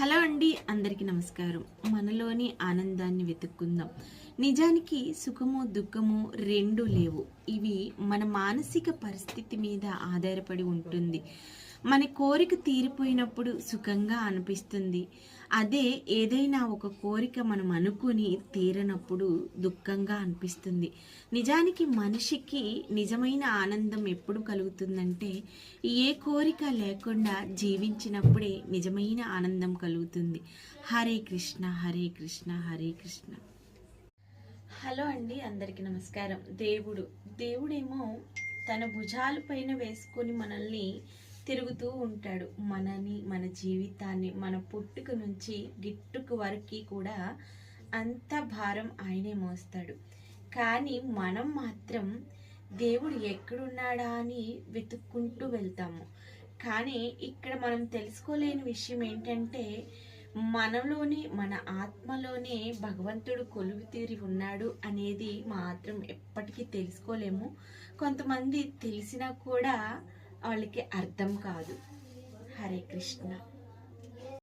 Hello అండి అందరికీ నమస్కారం. మనలోని ఆనందాన్ని వెతుక్కుందాం. నిజానికి సుఖము దుఃఖము రెండు లేవు. ఇవి మన మానసిక పరిస్థితి మీద ఆధారపడి ఉంటుంది. మన కోరిక తీరిపోయినప్పుడు సుఖంగా అనిపిస్తుంది. అదే ఏదైనా ఒక కోరిక మనం అనుకుని తీరనప్పుడు దుఃఖంగా అనిపిస్తుంది. నిజానికి మనిషికి నిజమైన ఆనందం ఎప్పుడు కలుగుతుందంటే ఏ కోరిక లేకుండా జీవించినప్పుడే నిజమైన ఆనందం కలుగుతుంది. హరే కృష్ణ హరే కృష్ణ హరే కృష్ణ. హలో అండి అందరికీ నమస్కారం. దేవుడు. దేవుడేమో తన భుజాల పైన వేసుకొని మనల్ని తిరుగుతూ ఉంటాడు. మనని మన జీవితాన్ని మన పుట్టుక నుంచి గిట్టుకు వరకు కూడా అంత భారం ఆయనే మోస్తాడు. కానీ మనం మాత్రం దేవుడు ఎక్కడున్నాడా అని వెతుక్కుంటూ వెళ్తాము. కానీ ఇక్కడ మనం తెలుసుకోలేని విషయం ఏంటంటే మనలోనే మన ఆత్మలోనే భగవంతుడు కొలువు తీరి ఉన్నాడు అనేది మాత్రం ఎప్పటికీ తెలుసుకోలేము. కొంతమంది తెలిసినా కూడా వాళ్ళకి అర్థం కాదు. హరే కృష్ణ.